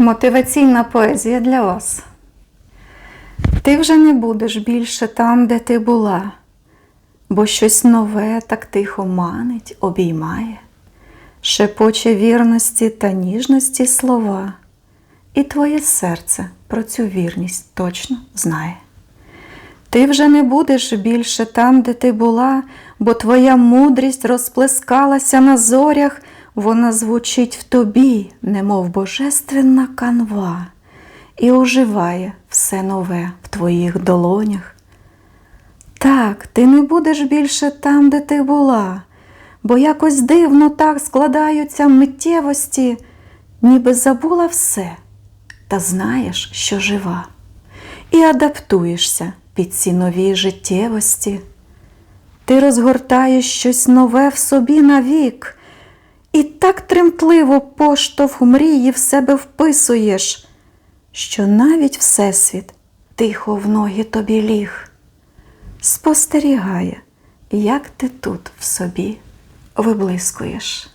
Мотиваційна поезія для вас. Ти вже не будеш більше там, де ти була, бо щось нове так тихо манить, обіймає, шепоче вірності та ніжності слова, і твоє серце про цю вірність точно знає. Ти вже не будеш більше там, де ти була, бо твоя мудрість розплескалася на зорях, вона звучить в тобі, немов божественна канва, і оживає все нове в твоїх долонях. Так, ти не будеш більше там, де ти була, бо якось дивно так складаються миттєвості, ніби забула все, та знаєш, що жива, і адаптуєшся під ці нові життєвості. Ти розгортаєш щось нове в собі навік, і так тремтливо поштовх мрії в себе вписуєш, що навіть Всесвіт тихо в ноги тобі ліг, спостерігає, як ти тут в собі виблискуєш.